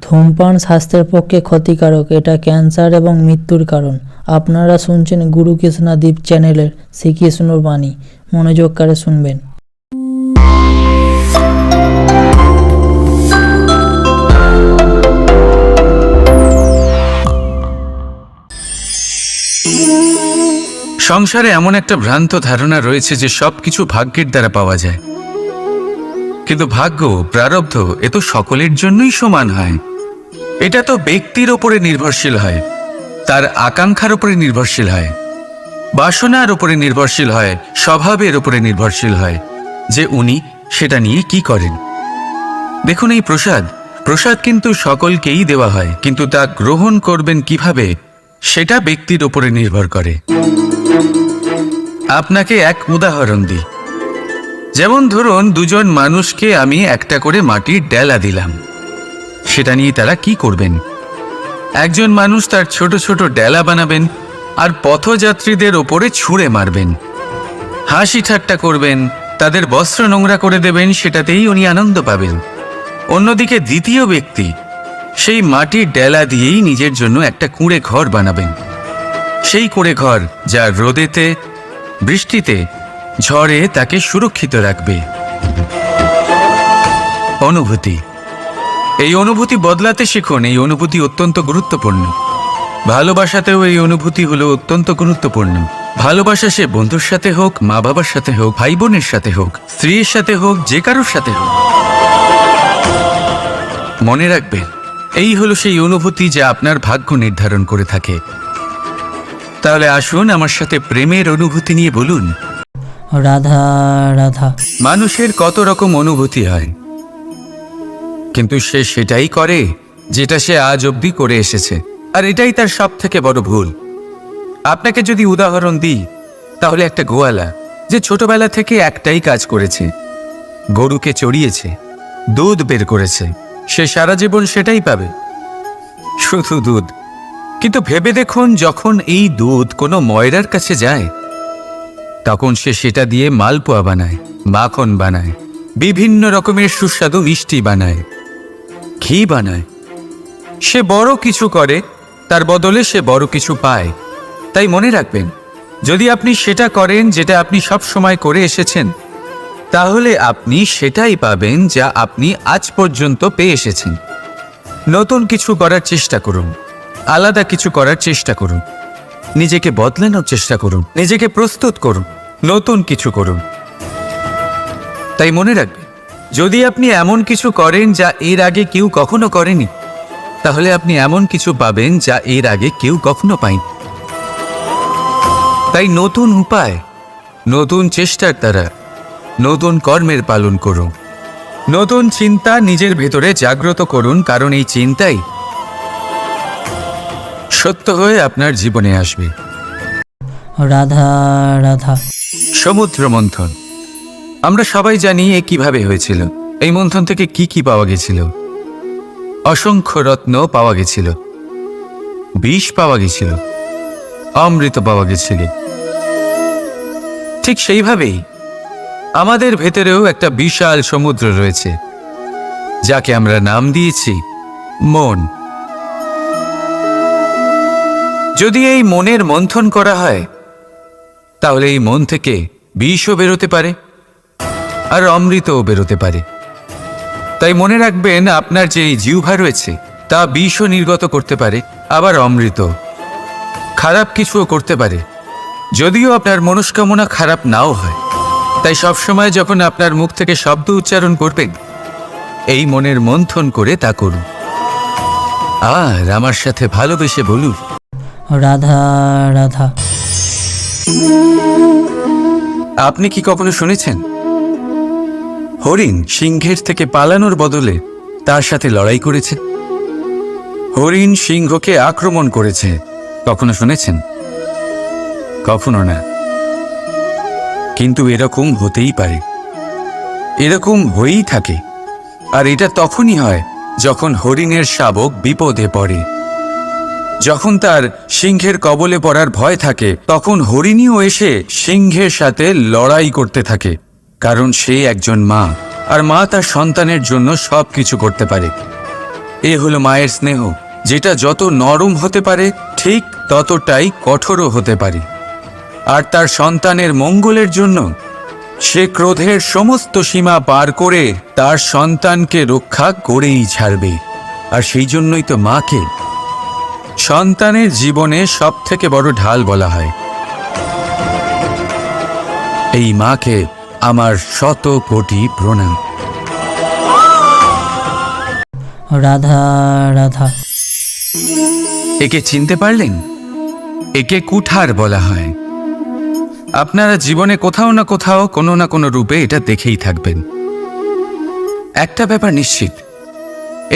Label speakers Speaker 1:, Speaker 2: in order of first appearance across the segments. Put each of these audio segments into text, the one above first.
Speaker 1: ধূমপান স্বাস্থ্যের পক্ষে ক্ষতিকারক। এটা ক্যান্সার এবং মৃত্যুর কারণ। আপনারা শুনছেন গুরু কৃষ্ণাদীপ চ্যানেলের শ্রীকৃষ্ণর বাণী। মনোযোগ করে শুনবেন।
Speaker 2: সংসারে এমন একটা ভ্রান্ত ধারণা রয়েছে যে সবকিছু ভাগ্যের দ্বারা পাওয়া যায়। কিন্তু ভাগ্য, প্রারব্ধ, এ তো সকলের জন্যই সমান হয়। এটা তো ব্যক্তির ওপরে নির্ভরশীল হয়, তার আকাঙ্ক্ষার উপরে নির্ভরশীল হয়, বাসনার উপরে নির্ভরশীল হয়, স্বভাবের উপরে নির্ভরশীল হয়, যে উনি সেটা নিয়ে কি করেন। দেখুন এই প্রসাদ প্রসাদ কিন্তু সকলকেই দেওয়া হয়, কিন্তু তা গ্রহণ করবেন কীভাবে, সেটা ব্যক্তির উপরে নির্ভর করে। আপনাকে এক উদাহরণ দিই। যেমন ধরুন দুজন মানুষকে আমি একটা করে মাটির ডেলা দিলাম। সেটা নিয়ে তারা কি করবেন? একজন মানুষ তার ছোট ছোট ডেলা বানাবেন আর পথযাত্রীদের ওপরে ছুঁড়ে মারবেন। হাসি ঠাট্টা করবেন, তাদের বস্ত্র নোংরা করে দেবেন, সেটাতেই উনি আনন্দ পাবেন। অন্যদিকে দ্বিতীয় ব্যক্তি, সেই মাটির ডেলা দিয়েই নিজের জন্য একটা কুঁড়ে ঘর বানাবেন। সেই কুঁড়ে ঘর যা রোদেতে, বৃষ্টিতে ঝড়ে তাকে সুরক্ষিত রাখবে। অনুভূতি। এই অনুভূতি বদলাতে শিখুন, এই অনুভূতি অত্যন্ত গুরুত্বপূর্ণ। ভালোবাসাতেও এই অনুভূতি হলো অত্যন্ত গুরুত্বপূর্ণ। ভালোবাসা সে বন্ধুর সাথে হোক মা বাবার সাথে হোক ভাই বোনের সাথে হোক, স্ত্রীর সাথে হোক, যে কারোর সাথে হোক। মনে রাখবেন, এই হলো সেই অনুভূতি যা আপনার ভাগ্য নির্ধারণ করে থাকে। তাহলে আসুন আমার সাথে প্রেমের অনুভূতি নিয়ে বলুন।
Speaker 1: রাধা রাধা।
Speaker 2: মানুষের কত রকম অনুভূতি হয়। কিন্তু সে সেটাই করে যেটা সে আজ অবধি করে এসেছে। আর এটাই তার সব থেকে বড় ভুল। আপনাকে যদি উদাহরণ দিই, তাহলে একটা গোয়ালা যে ছোটবেলা থেকে একটাই কাজ করেছে, গরুকে চড়িয়েছে, দুধ বের করেছে, সে সারা জীবন সেটাই পাবে। শুধু দুধ। কিন্তু ভেবে দেখুন, যখন এই দুধ কোনো ময়রার কাছে যায় তখন সে সেটা দিয়ে মালপোয়া বানায়, মাখন বানায়, বিভিন্ন রকমের সুস্বাদু মিষ্টি বানায়, ঘি বানায়। সে বড় কিছু করে, তার বদলে সে বড় কিছু পায়। তাই মনে রাখবেন, যদি আপনি সেটা করেন যেটা আপনি সব সময় করে এসেছেন, তাহলে আপনি সেটাই পাবেন যা আপনি আজ পর্যন্ত পেয়ে এসেছেন। নতুন কিছু করার চেষ্টা করুন, আলাদা কিছু করার চেষ্টা করুন। নিজেকে বদলানোর চেষ্টা করুন। নিজেকে প্রস্তুত করুন। নতুন কিছু করুন। তাই মনে রাখবেন, যদি আপনি এমন কিছু করেন যা এর আগে কেউ কখনো করেনি, তাহলে আপনি এমন কিছু পাবেন যা এর আগে কেউ কখনো পায়নি। তাই নতুন উপায়, নতুন চেষ্টার দ্বারা নতুন কর্মের পালন করুন। নতুন চিন্তা নিজের ভেতরে জাগ্রত করুন, কারণ এই চিন্তাই সত্য হয়ে আপনার জীবনে আসবে।
Speaker 1: রাধা রাধা।
Speaker 2: সমুদ্র মন্থন আমরা সবাই জানি এ কীভাবে হয়েছিল। এই মন্থন থেকে কি কি পাওয়া গেছিল। অসংখ্য রত্ন পাওয়া গেছিল। বিষ পাওয়া গেছিল। অমৃত পাওয়া গেছিল। ঠিক সেইভাবেই আমাদের ভেতরেও একটা বিশাল সমুদ্র রয়েছে যাকে আমরা নাম দিয়েছি মন। যদি এই মনের মন্থন করা হয়, তাহলে এই মন থেকে বিষও বেরোতে পারে, আর অমৃতও বেরোতে পারে। তাই মনে রাখবেন, আপনার যে জিহ্বা রয়েছে, তা বিষও নির্গত করতে পারে, আবার অমৃত খারাপ কিছুও করতে পারে। যদিও আপনার মনস্কামনা খারাপ নাও হয়, তাই সবসময় যখন আপনার মুখ থেকে শব্দ উচ্চারণ করবেন, এই মনের মন্থন করে তা করুন। আর আমার সাথে ভালোবেসে বলুন।
Speaker 1: রাধা রাধা।
Speaker 2: আপনি কি কখনো শুনেছেন? হরিণ সিংহের থেকে পালানোর বদলে তার সাথে লড়াই করেছে। হরিণ সিংহকে আক্রমণ করেছে। কখনো শুনেছেন? কখনো না। কিন্তু এরকম হতেই পারে। এরকম হয়েই থাকে। আর এটা তখনই হয় যখন হরিণের শাবক বিপদে পড়ে। যখন তার সিংহের কবলে পড়ার ভয় থাকে, তখন হরিণীও এসে সিংহের সাথে লড়াই করতে থাকে, কারণ সে একজন মা, আর মা তার সন্তানের জন্য সব কিছু করতে পারে। এ হলো মায়ের স্নেহ, যেটা যত নরম হতে পারে, ঠিক ততটাই কঠোরও হতে পারে। আর তার সন্তানের মঙ্গলের জন্য, সে ক্রোধের সমস্ত সীমা পার করে তার সন্তানকে রক্ষা করেই ছাড়বে। আর সেই জন্যই তো মাকে সন্তানের জীবনে সব থেকে বড় ঢাল বলা হয়। এই মাকে আমার শত কোটি প্রণাম।
Speaker 1: রাধা রাধা।
Speaker 2: একে চিনতে পারলেন? একে কুঠার বলা হয়। আপনারা জীবনে কোথাও না কোথাও কোনো না কোনো রূপে এটা দেখেই থাকবেন। একটা ব্যাপার নিশ্চিত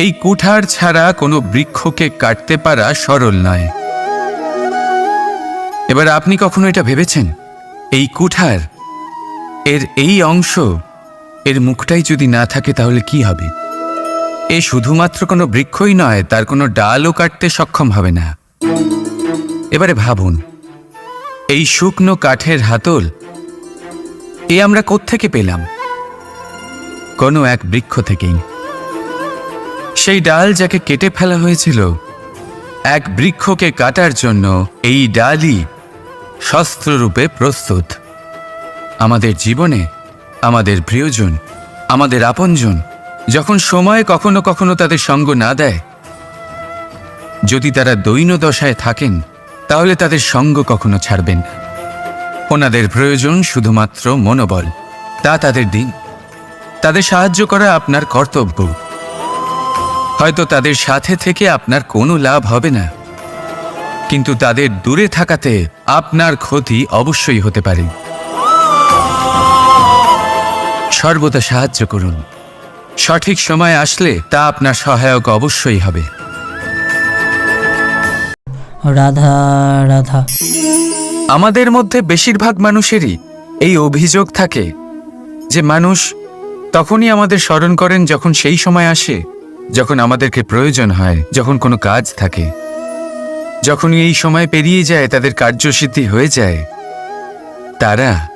Speaker 2: এই কুঠার ছাড়া কোনো বৃক্ষকে কাটতে পারা সরল নয়। এবার আপনি কখনো এটা ভেবেছেন? এই কুঠার, এর এই অংশ, এর মুখটাই যদি না থাকে তাহলে কি হবে? এ শুধুমাত্র কোনো বৃক্ষই নয়, তার কোনো ডালও কাটতে সক্ষম হবে না। এবারে ভাবুন, এই শুকনো কাঠের হাতল, এ আমরা কোত্থেকে পেলাম? কোনো এক বৃক্ষ থেকেই। সেই ডাল যাকে কেটে ফেলা হয়েছিল, এক বৃক্ষকে কাটার জন্য এই ডালই শস্ত্ররূপে প্রস্তুত। আমাদের জীবনে, আমাদের প্রিয়জন, আমাদের আপনজন, যখন সময় কখনো কখনো তাদের সঙ্গ না দেয়, যদি তারা দৈন দশায় থাকেন, তাহলে তাদের সঙ্গ কখনো ছাড়বেন না। ওনাদের প্রয়োজন শুধুমাত্র মনোবল, তা তাদের দিন। তাদের সাহায্য করা আপনার কর্তব্য। হয়তো তাদের সাথে থেকে আপনার কোনো লাভ হবে না। কিন্তু তাদের দূরে থাকাতে আপনার ক্ষতি অবশ্যই হতে পারে। সর্বদা সাহায্য করুন। সঠিক সময় আসলে তা আপনার সহায়ক অবশ্যই হবে।
Speaker 1: রাধা রাধা।
Speaker 2: আমাদের মধ্যে বেশিরভাগ মানুষেরই এই অভিযোগ থাকে যে মানুষ তখনই আমাদের স্মরণ করেন যখন সেই সময় আসে যখন আমাদেরকে প্রয়োজন হয়, যখন কোনো কাজ থাকে, যখনই এই সময় পেরিয়ে যায়, তাদের কার্যসিদ্ধি হয়ে যায়, তারা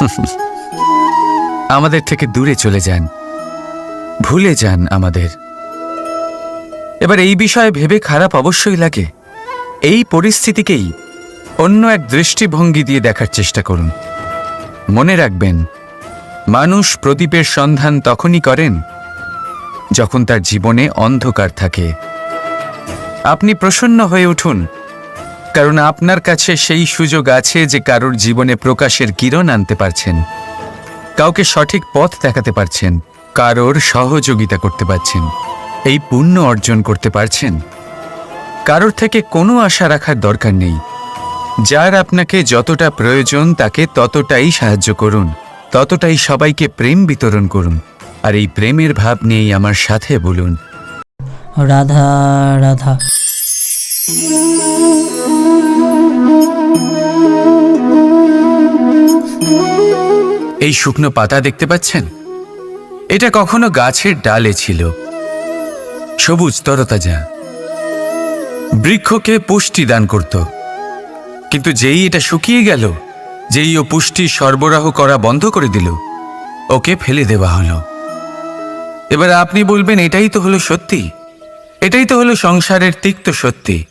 Speaker 2: আমাদের থেকে দূরে চলে যান, ভুলে যান আমাদের। এবার এই বিষয়ে ভেবে খারাপ অবশ্যই লাগে। এই পরিস্থিতিকেই অন্য এক দৃষ্টিভঙ্গি দিয়ে দেখার চেষ্টা করুন। মনে রাখবেন মানুষ প্রদীপের সন্ধান তখনই করেন যখন তার জীবনে অন্ধকার থাকে। আপনি প্রসন্ন হয়ে উঠুন, কারণ আপনার কাছে সেই সুযোগ আছে যে কারোর জীবনে প্রকাশের কিরণ আনতে পারছেন, কাউকে সঠিক পথ দেখাতে পারছেন, কারোর সহযোগিতা করতে পারছেন, এই পুণ্য অর্জন করতে পারছেন। কারোর থেকে কোনো আশা রাখার দরকার নেই। যার আপনাকে যতটা প্রয়োজন তাকে ততটাই সাহায্য করুন। ততটাই সবাইকে প্রেম বিতরণ করুন আর এই প্রেমের ভাব নিয়েই আমার সাথে বলুন।
Speaker 1: রাধা রাধা।
Speaker 2: এই শুকনো পাতা দেখতে পাচ্ছেন? এটা কখনো গাছের ডালে ছিল। সবুজ তরতাজা। বৃক্ষকে পুষ্টি দান করত। কিন্তু যেই এটা শুকিয়ে গেল যেই ও পুষ্টি সরবরাহ করা বন্ধ করে দিল, ওকে ফেলে দেওয়া হলো। এবার আপনি বলবেন, এটাই তো হলো সত্যি। এটাই তো হলো সংসারের তিক্ত সত্যি।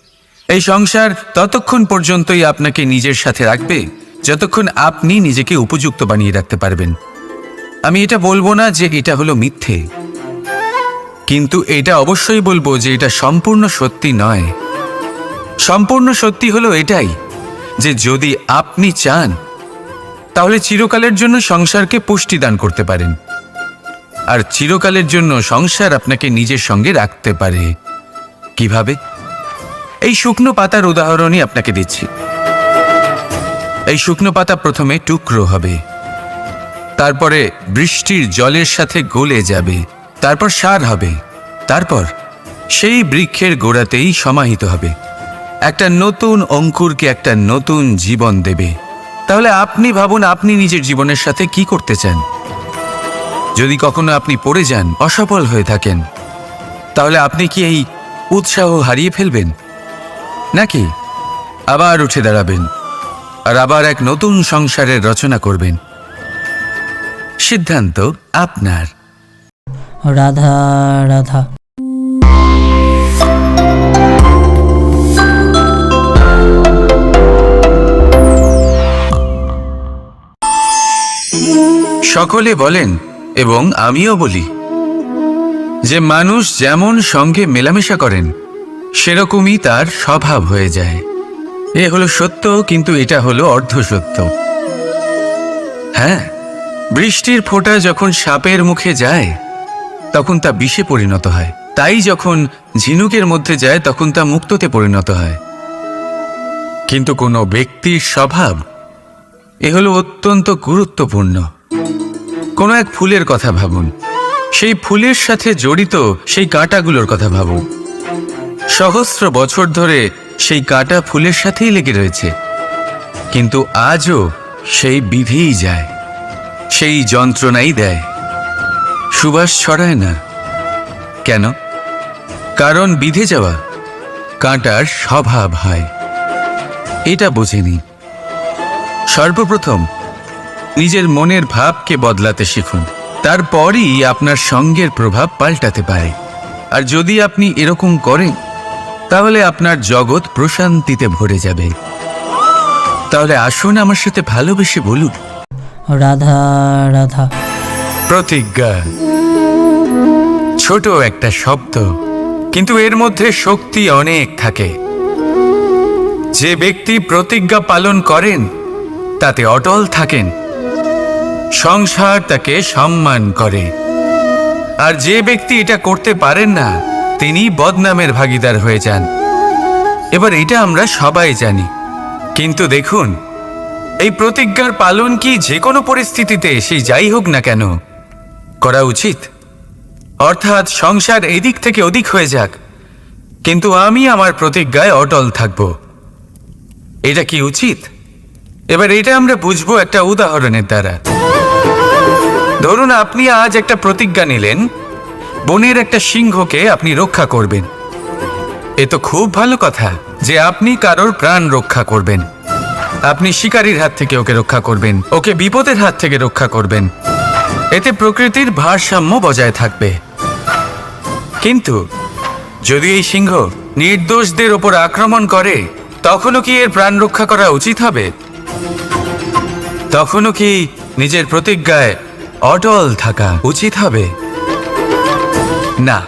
Speaker 2: এই সংসার ততক্ষণ পর্যন্তই আপনাকে নিজের সাথে রাখবে, যতক্ষণ আপনি নিজেকে উপযুক্ত বানিয়ে রাখতে পারবেন। আমি এটা বলব না যে এটা হলো মিথ্যে। কিন্তু এটা অবশ্যই বলব যে এটা সম্পূর্ণ সত্যি নয়। সম্পূর্ণ সত্যি হলো এটাই যে যদি আপনি চান তাহলে চিরকালের জন্য সংসারকে পুষ্টি দান করতে পারেন। আর চিরকালের জন্য সংসার আপনাকে নিজের সঙ্গে রাখতে পারে। কীভাবে? এই শুকনো পাতার উদাহরণই আপনাকে দিচ্ছি। এই শুকনো পাতা প্রথমে টুকরো হবে। তারপরে বৃষ্টির জলের সাথে গলে যাবে। তারপর সার হবে। তারপর সেই বৃক্ষের গোড়াতেই সমাহিত হবে। একটা নতুন অঙ্কুরকে একটা নতুন জীবন দেবে। তাহলে আপনি ভাবুন আপনি নিজের জীবনের সাথে কি করতে চান। যদি কখনো আপনি পড়ে যান, অসফল হয়ে থাকেন, তাহলে আপনি কি এই উৎসাহ হারিয়ে ফেলবেন? নাকি আবার উঠে দাঁড়াবেন আর আবার এক নতুন সংসারের রচনা করবেন? সিদ্ধান্ত আপনার।
Speaker 1: রাধা রাধা।
Speaker 2: সকলে বলেন, এবং আমিও বলি, যে মানুষ যেমন সঙ্গে মেলামেশা করেন, সেরকমই তার স্বভাব হয়ে যায়। এ হলো সত্য, কিন্তু এটা হলো অর্ধ সত্য হ্যাঁ বৃষ্টির ফোঁটা যখন সাপের মুখে যায়, তখন তা বিষে পরিণত হয়। তাই যখন ঝিনুকের মধ্যে যায়, তখন তা মুক্ততে পরিণত হয়। কিন্তু কোনো ব্যক্তির স্বভাব, এ হলো অত্যন্ত গুরুত্বপূর্ণ। কোনো এক ফুলের কথা ভাবুন। সেই ফুলের সাথে জড়িত সেই কাঁটাগুলোর কথা ভাবুন। সহস্র বছর ধরে সেই কাঁটা ফুলের সাথেই লেগে রয়েছে। কিন্তু আজও সেই বিধেই যায়, সেই যন্ত্রণাই দেয়। সুবাস ছড়ায় না। কেন? কারণ বিধে যাওয়া, কাঁটার স্বভাব হয়। এটা বোঝেনি। সর্বপ্রথম নিজের মনের ভাবকে বদলাতে শিখুন। তারপরই আপনার সঙ্গের প্রভাব পাল্টাতে পারে। আর যদি আপনি এরকম করেন তাহলে আপনার জগৎ প্রশান্তিতে ভরে যাবে। তাহলে আসুন আমার সাথে ভালোবেসে বলুন।
Speaker 1: রাধা রাধা।
Speaker 2: প্রতিজ্ঞা। ছোট একটা শব্দ কিন্তু এর মধ্যে শক্তি অনেক থাকে। যে ব্যক্তি প্রতিজ্ঞা পালন করেন তাতে অটল থাকেন। সংসার তাকে সম্মান করে। আর যে ব্যক্তি এটা করতে পারেন না, তিনি বদনামের ভাগিদার হয়ে যান। এবার এটা আমরা সবাই জানি। কিন্তু দেখুন, এই প্রতিজ্ঞার পালন কি যে কোনো পরিস্থিতিতে সেই যাই হোক না কেন করা উচিত। অর্থাৎ সংসার এদিক থেকে ওদিক হয়ে যাক। কিন্তু আমি আমার প্রতিজ্ঞায় অটল থাকব। এটা কি উচিত? এবার এটা আমরা বুঝব একটা উদাহরণের দ্বারা। ধরুন আপনি আজ একটা প্রতিজ্ঞা নিলেন, বনের একটা সিংহকে আপনি রক্ষা করবেন। এ তো খুব ভালো কথা যে আপনি কারোর প্রাণ রক্ষা করবেন। আপনি শিকারীর হাত থেকে ওকে রক্ষা করবেন, ওকে বিপদের হাত থেকে রক্ষা করবেন। এতে প্রকৃতির ভারসাম্য বজায় থাকবে। কিন্তু যদি এই সিংহ নির্দোষদের ওপর আক্রমণ করে, তখনও কি এর প্রাণ রক্ষা করা উচিত হবে? তখনও কি নিজের প্রতিজ্ঞায় অটল থাকা উচিত হবে। না,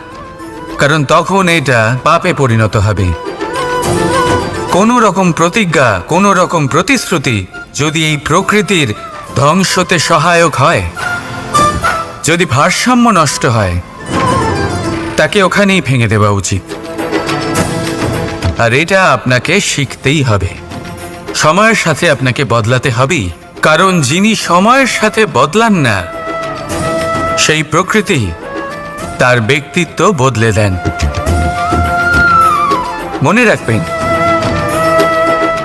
Speaker 2: কারণ তখন এটা পাপে পরিণত হবে। কোনো রকম প্রতিজ্ঞা, কোনো রকম প্রতিশ্রুতি যদি এই প্রকৃতির ধ্বংসতে সহায়ক হয়, যদি ভারসাম্য নষ্ট হয়, তাকে ওখানেই ভেঙে দেওয়া উচিত। আর এটা আপনাকে শিখতেই হবে। সময়ের সাথে আপনাকে বদলাতে হবেই, কারণ যিনি সময়ের সাথে বদলান না সেই প্রকৃতি তার ব্যক্তিত্ব বদলে দেন। মনে রাখবেন,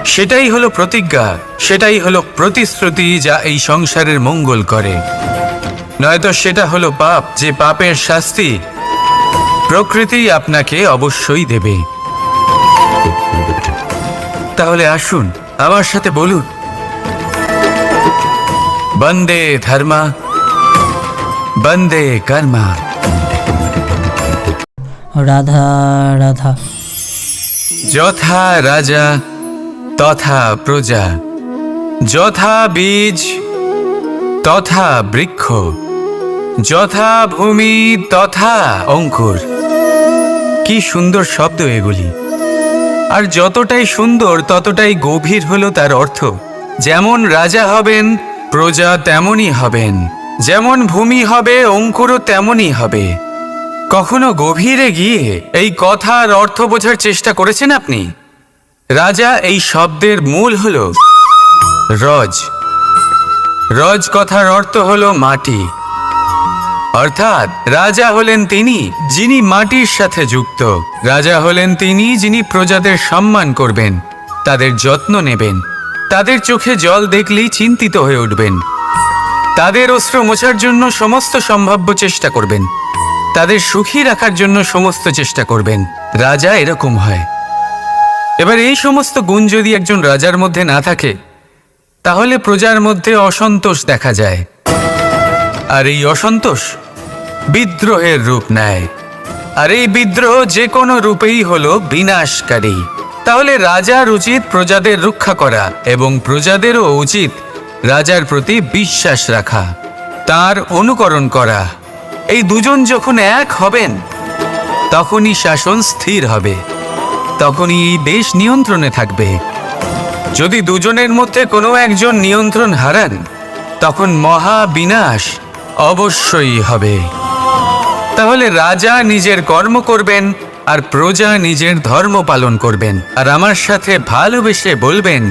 Speaker 2: সেটাই হলো প্রতিজ্ঞা, সেটাই হলো প্রতিশ্রুতি যা এই সংসারের মঙ্গল করে। নয়তো সেটা হলো পাপ, যে পাপের শাস্তি প্রকৃতি আপনাকে অবশ্যই দেবে। তাহলে আসুন, আমার সাথে বলুন। বন্দে ধর্মা। বন্দে কর্মা।
Speaker 1: রাধা রাধা।
Speaker 2: যথা রাজা তথা প্রজা। যথা বীজ তথা বৃক্ষ। যথা ভূমি তথা অঙ্কুর। কি সুন্দর শব্দ এগুলি। আর যতটাই সুন্দর ততটাই গভীর হলো তার অর্থ। যেমন রাজা হবেন প্রজা তেমনই হবেন। যেমন ভূমি হবে, অঙ্কুরও তেমনই হবে। কখনো গভীরে গিয়ে এই কথার অর্থ বোঝার চেষ্টা করেছেন আপনি? রাজা, এই শব্দের মূল হল রজ। রজ কথার অর্থ হল মাটি। অর্থাৎ রাজা হলেন তিনি, যিনি মাটির সাথে যুক্ত। রাজা হলেন তিনি, যিনি প্রজাদের সম্মান করবেন, তাদের যত্ন নেবেন, তাদের চোখে জল দেখলেই চিন্তিত হয়ে উঠবেন। তাদের অস্ত্র মোছার জন্য সমস্ত সম্ভাব্য চেষ্টা করবেন। তাদের সুখী রাখার জন্য সমস্ত চেষ্টা করবেন। রাজা এরকম হয়। এবার এই সমস্ত গুণ যদি একজন রাজার মধ্যে না থাকে, তাহলে প্রজার মধ্যে অসন্তোষ দেখা যায়। আর এই অসন্তোষ বিদ্রোহের রূপ নেয়। আর এই বিদ্রোহ যে কোনো রূপেই হলো বিনাশকারী। তাহলে রাজার উচিত প্রজাদের রক্ষা করা এবং প্রজাদেরও উচিত রাজার প্রতি বিশ্বাস রাখা, তার অনুকরণ করা। এই দুজন যখন এক হবেন, তখনই শাসন স্থির হবে, তখনই এই দেশ নিয়ন্ত্রণে থাকবে। যদি দুজনের মধ্যে কোনো একজন নিয়ন্ত্রণ হারান, তখন মহা বিনাশ অবশ্যই হবে। তাহলে রাজা নিজের কর্ম করবেন আর প্রজা নিজের ধর্ম পালন করবেন। আর আমার সাথে ভালোবেসে বলবেন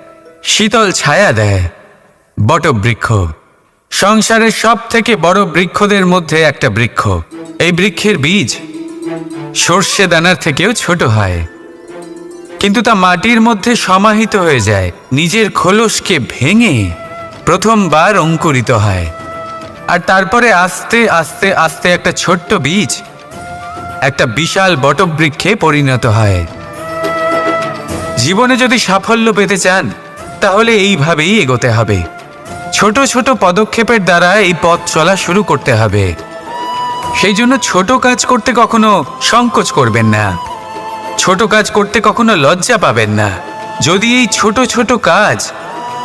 Speaker 2: শীতল ছায়া দেয় বটবৃক্ষ। সংসারের সব থেকে বড় বৃক্ষদের মধ্যে একটা বৃক্ষ। এই বৃক্ষের বীজ সর্ষে দানার থেকেও ছোট হয়। কিন্তু তা মাটির মধ্যে সমাহিত হয়ে যায়, নিজের খোলসকে ভেঙে প্রথমবার অঙ্কুরিত হয়। আর তারপরে আস্তে আস্তে আস্তে একটা ছোট্ট বীজ একটা বিশাল বটবৃক্ষে পরিণত হয়। জীবনে যদি সাফল্য পেতে চান তাহলে এইভাবেই এগোতে হবে। ছোট ছোট পদক্ষেপের দ্বারা এই পথ চলা শুরু করতে হবে। সেই জন্য ছোট কাজ করতে কখনো সংকোচ করবেন না। ছোট কাজ করতে কখনো লজ্জা পাবেন না। যদি এই ছোট ছোট কাজ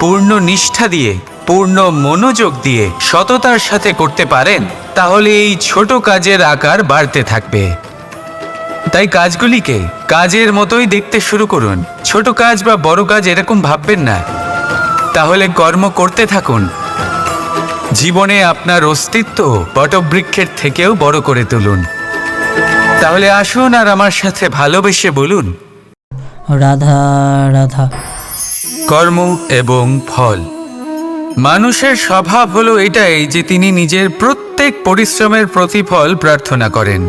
Speaker 2: পূর্ণ নিষ্ঠা দিয়ে, পূর্ণ মনোযোগ দিয়ে সততার সাথে করতে পারেন, তাহলে এই ছোট কাজের আকার বাড়তে থাকবে। তাই কাজগুলিকে কাজের মতোই দেখতে শুরু করুন। ছোট কাজ বা বড় কাজ এরকম ভাববেন না। তাহলে কর্ম করতে থাকুন। জীবনে আপনার অস্তিত্ব বটবৃক্ষের থেকেও বড় করে তুলুন। তাহলে আসুন আর আমার সাথে ভালোবেসে বলুন।
Speaker 1: রাধা রাধা।
Speaker 2: কর্ম এবং ফল। মানুষের স্বভাব হলো এটাই যে তিনি নিজের প্রত্যেক পরিশ্রমের প্রতিফল প্রার্থনা করেন।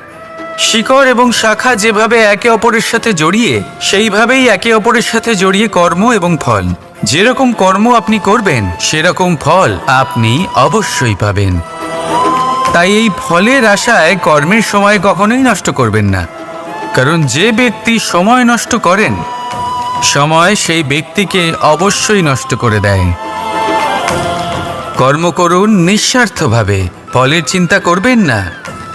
Speaker 2: শিকড় এবং শাখা যেভাবে একে অপরের সাথে জড়িয়ে, সেইভাবেই একে অপরের সাথে জড়িয়ে কর্ম এবং ফল। যেরকম কর্ম আপনি করবেন, সেরকম ফল আপনি অবশ্যই পাবেন। তাই এই ফলের আশায় কর্মের সময় কখনোই নষ্ট করবেন না। কারণ যে ব্যক্তি সময় নষ্ট করেন, সময় সেই ব্যক্তিকে অবশ্যই নষ্ট করে দেয়। কর্ম করুন নিঃস্বার্থভাবে, ফলের চিন্তা করবেন না।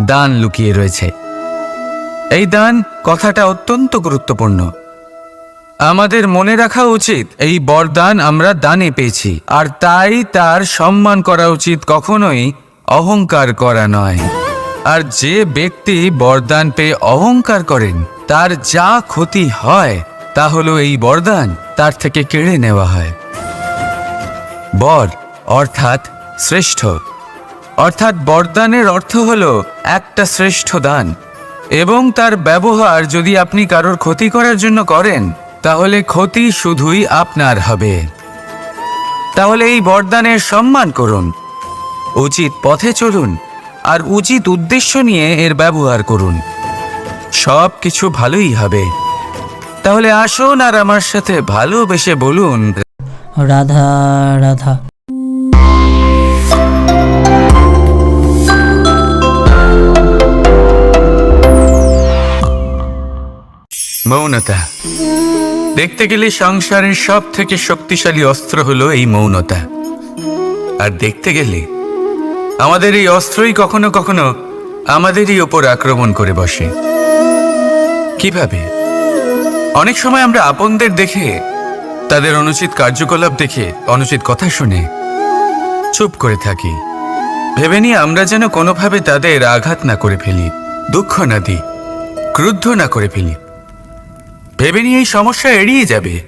Speaker 2: দান লুকিয়ে রয়েছে। এই দান কথাটা অত্যন্ত গুরুত্বপূর্ণ। আমাদের মনে রাখা উচিত, এই বরদান আমরা দানে পেয়েছি, আর তাই তার সম্মান করা উচিত কখনোই অহংকার করা নয়। আর যে ব্যক্তি বরদান পেয়ে অহংকার করেন, তার যা ক্ষতি হয়, তা হলো এই বরদান, তার থেকে কেড়ে নেওয়া হয়। বর অর্থাৎ শ্রেষ্ঠ। অর্থাৎ বরদানের অর্থ হলো একটা শ্রেষ্ঠ দান। এবং তার ব্যবহার যদি আপনি কারোর ক্ষতি করার জন্য করেন, তাহলে ক্ষতি শুধুই আপনার হবে। তাহলে এই বরদানের সম্মান করুন, উচিত পথে চলুন, আর উচিত উদ্দেশ্য নিয়ে এর ব্যবহার করুন। সব কিছু ভালোই হবে। তাহলে আসুন আর আমার সাথে ভালোবেসে বলুন।
Speaker 1: রাধা রাধা।
Speaker 2: মৌনতা। দেখতে গেলে সংসারের সব থেকে শক্তিশালী অস্ত্র হলো এই মৌনতা। আর দেখতে গেলে আমাদের এই অস্ত্রই কখনো কখনো আমাদেরই ওপর আক্রমণ করে বসে। কীভাবে? অনেক সময় আমরা আপনদের দেখে, তাদের অনুচিত কার্যকলাপ দেখে, অনুচিত কথা শুনে চুপ করে থাকি। ভেবে নিয়ে আমরা যেন কোনোভাবে তাদের আঘাত না করে ফেলি, দুঃখ না দিই, ক্রুদ্ধ না করে ফেলি। ভেবে নিয়ে এই সমস্যা এড়িয়ে যাবে।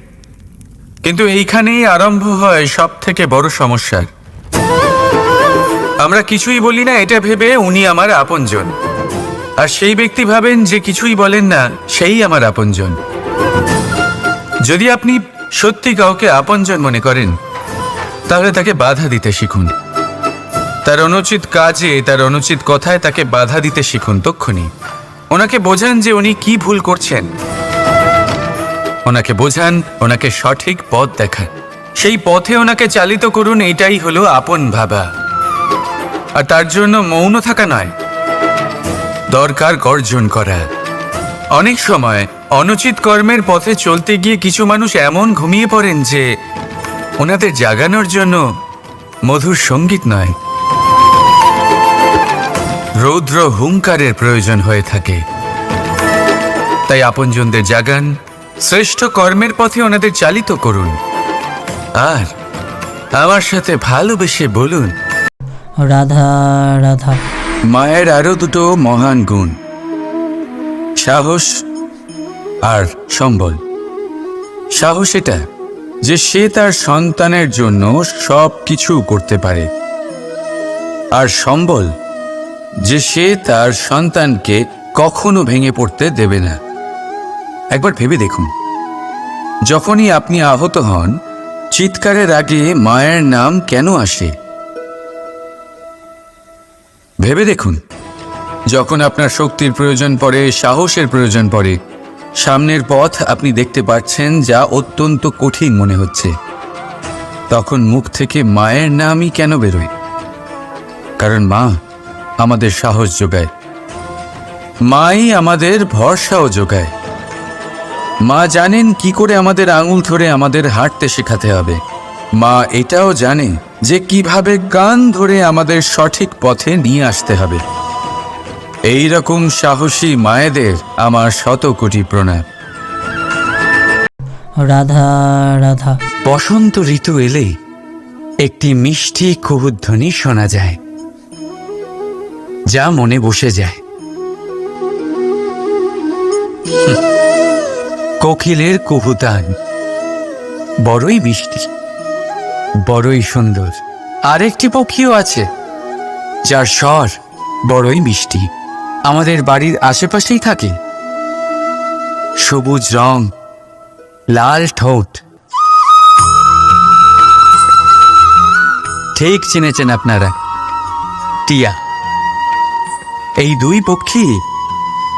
Speaker 2: কিন্তু এইখানেই আরম্ভ হয় সব থেকে বড় সমস্যার। আমরা কিছুই বলি না এটা ভেবে উনি আমার আপনজন। আর সেই ব্যক্তি ভাবেন যে কিছুই বলেন না, সেই আমার আপনজন। যদি আপনি সত্যি কাউকে আপনজন মনে করেন, তাহলে তাকে বাধা দিতে শিখুন। তার অনুচিত কাজে, তার অনুচিত কথায় তাকে বাধা দিতে শিখুন তক্ষণি ওনাকে বোঝান যে উনি কি ভুল করছেন। ওনাকে বোঝান, ওনাকে সঠিক পথ দেখান। সেই পথে ওনাকে চালিত করুন এটাই হলো আপন ভাবা। আর তার জন্য মৌন থাকা নয়, দরকার গর্জন করা। অনেক সময় অনুচিত কর্মের পথে চলতে গিয়ে কিছু মানুষ এমন ঘুমিয়ে পড়েন যে ওনাদের জাগানোর জন্য মধুর সংগীত নয়। রৌদ্র হুঙ্কারের প্রয়োজন হয়ে থাকে। তাই আপনজনদের জাগান শ্রেষ্ঠ কর্মের পথে ওনাদের চালিত করুন। আর আমার সাথে ভালোবেসে বলুন।
Speaker 1: রাধা রাধা।
Speaker 2: মায়ের আরও দুটো মহান গুণ সাহস আর সম্বল। সাহস এটা যে সে তার সন্তানের জন্য সব কিছু করতে পারে। আর সম্বল যে সে তার সন্তানকে কখনো ভেঙে পড়তে দেবে না। একবার ভেবে দেখুন। যখনই আপনি আহত হন, চিৎকারের আগে মায়ের নাম কেন আসে? ভেবে দেখুন, যখন আপনার শক্তির প্রয়োজন পড়ে, সাহসের প্রয়োজন পড়ে, সামনের পথ আপনি দেখতে পাচ্ছেন যা অত্যন্ত কঠিন মনে হচ্ছে। তখন মুখ থেকে মায়ের নামই কেন বেরোয়? কারণ মা আমাদের সাহস যোগায়। মাই আমাদের ভরসাও যোগায়। মা জানেন কি করে আমাদের আঙুল ধরে আমাদের হাঁটতে শেখাতে হবে। মা এটাও জানে যে কীভাবে গান ধরে আমাদের সঠিক পথে নিয়ে আসতে হবে। এই রকম সাহসী মায়েদের আমার শত কোটি প্রণাম।
Speaker 1: রাধা রাধা।
Speaker 2: বসন্ত ঋতু এলেই একটি মিষ্টি কুহুধ্বনি শোনা যায় যা মনে বসে যায়। কোকিলের কুহুতান। বড়ই মিষ্টি, বড়ই সুন্দর। আরেকটি পক্ষীও আছে, যার স্বর বড়ই মিষ্টি। আমাদের বাড়ির আশেপাশেই থাকে। সবুজ রং, লাল ঠোঁট। ঠিক চিনেছেন আপনারা, টিয়া। এই দুই পক্ষী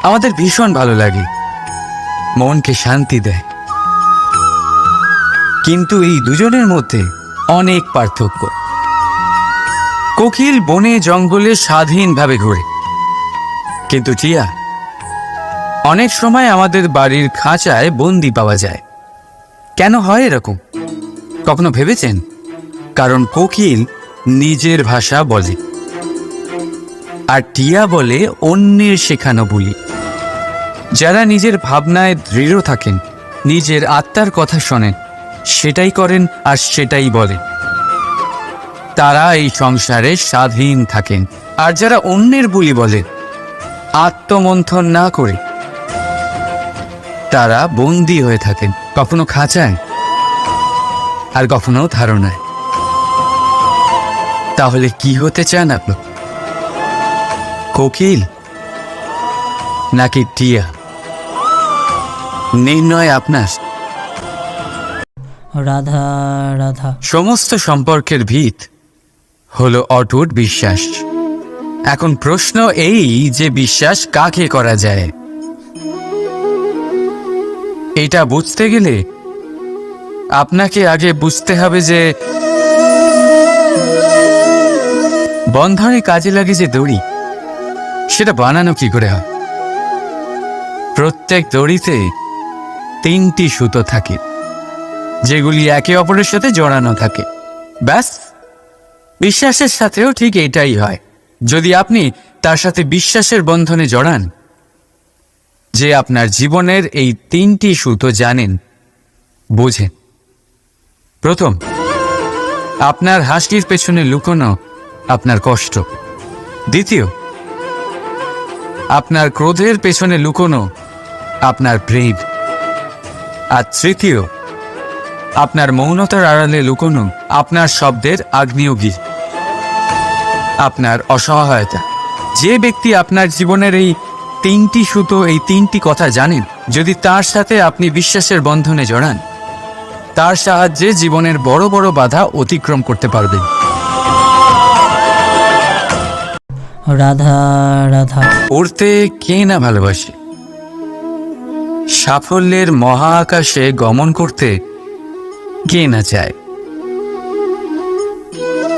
Speaker 2: আমাদের ভীষণ ভালো লাগে। মনকে শান্তি দেয়। কিন্তু এই দুজনের মধ্যে অনেক পার্থক্য। কোকিল বনে জঙ্গলে স্বাধীনভাবে ঘোরে। কিন্তু টিয়া, অনেক সময় আমাদের বাড়ির খাঁচায় বন্দি পাওয়া যায়। কেন হয় এরকম? কখনো ভেবেছেন? কারণ কোকিল নিজের ভাষা বলে। আর টিয়া বলে অন্যের শেখানো বলি। যারা নিজের ভাবনায় দৃঢ় থাকেন, নিজের আত্মার কথা শোনেন, সেটাই করেন আর সেটাই বলেন। তারা এই সংসারে স্বাধীন থাকেন। আর যারা অন্যের বুলি বলে, আত্মমন্থন না করে, তারা বন্দী হয়ে থাকেন। কখনো খাঁচায়, আর কখনো ধারণায়। তাহলে কি হতে চান আপনি? কোকিল নাকি টিয়া? নির্ণয় আপনার।
Speaker 1: রাধা রাধা।
Speaker 2: সমস্ত সম্পর্কের ভিত হলো অটুট বিশ্বাস। এখন প্রশ্ন এই যে বিশ্বাস কাকে করা যায়? এটা বুঝতে গেলে আপনাকে আগে বুঝতে হবে যে বন্ধনে কাজে লাগে যে দড়ি সেটা বানানো কি করে হয়? প্রত্যেক দড়িতে তিনটি সুতো থাকে, যেগুলি একে অপরের সাথে জড়ানো থাকে। ব্যাস, বিশ্বাসের সাথেও ঠিক এটাই হয়। যদি আপনি তার সাথে বিশ্বাসের বন্ধনে জড়ান, যে আপনার জীবনের এই তিনটি সুতো জানেন, বোঝেন। প্রথম, আপনার হাসির পেছনে লুকোনো আপনার কষ্ট। দ্বিতীয়, আপনার ক্রোধের পেছনে লুকোনো আপনার প্রেম। আর তৃতীয় আপনার মৌনতার আড়ালে লুকোনো আপনার শব্দের আগ্নেয়গি আপনার অসহায়তা। যে ব্যক্তি আপনার জীবনের এই তিনটি সুতো এই তিনটি কথা জানেন যদি তার সাথে আপনি বিশ্বাসের বন্ধনে জড়ান তার সাহায্যে জীবনের বড় বড় বাধা অতিক্রম করতে পারবেন।
Speaker 1: রাধা রাধা।
Speaker 2: উড়তে কে না ভালোবাসে? সাফল্যের মহা আকাশে গমন করতে কে না চায়?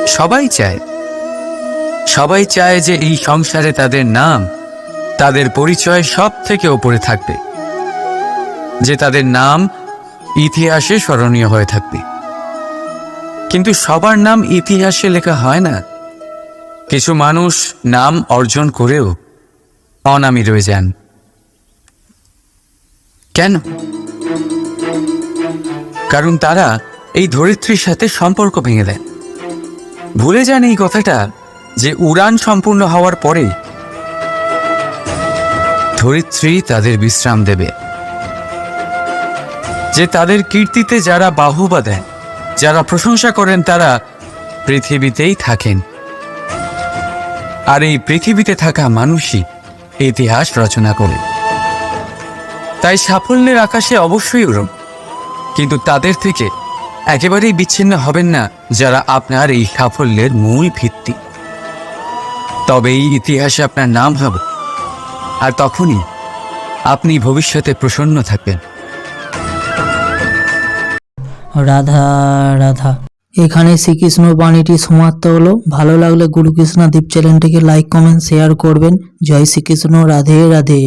Speaker 2: সবাই চায়। সবাই চায় যে এই সংসারে তাদের নাম, তাদের পরিচয় সব থেকে ওপরে থাকবে। যে তাদের নাম ইতিহাসে স্মরণীয় হয়ে থাকবে। কিন্তু সবার নাম ইতিহাসে লেখা হয় না। কিছু মানুষ নাম অর্জন করেও অনামী রয়ে যান। কেন? কারণ তারা এই ধরিত্রীর সাথে সম্পর্ক ভেঙে দেন ভুলে যান এই কথাটা যে উড়ান সম্পূর্ণ হওয়ার পরে ধরিত্রী তাদের বিশ্রাম দেবে। যে তাদের কীর্তিতে যারা বাহুবা দেন, যারা প্রশংসা করেন, তারা পৃথিবীতেই থাকেন। আর এই পৃথিবীতে থাকা মানুষই ইতিহাস রচনা করে। তাই সাফল্যের আকাশে অবশ্যই উড়ুন কিন্তু তাদের থেকে একেবারেই বিচ্ছিন্ন হবেন না যারা আপনার এই সাফল্যের মূল ভিত্তি। তবে এই ইতিহাসে আপনার নাম হবে। আর তখনই আপনি ভবিষ্যতে প্রসন্ন থাকবেন।
Speaker 1: রাধা রাধা। এখানে শ্রীকৃষ্ণ বাণীটি সমাপ্ত হলো। ভালো লাগলে গুরুকৃষ্ণা দীপ চ্যানেলটিকে লাইক কমেন্ট শেয়ার করবেন। জয় শ্রীকৃষ্ণ। রাধে রাধে।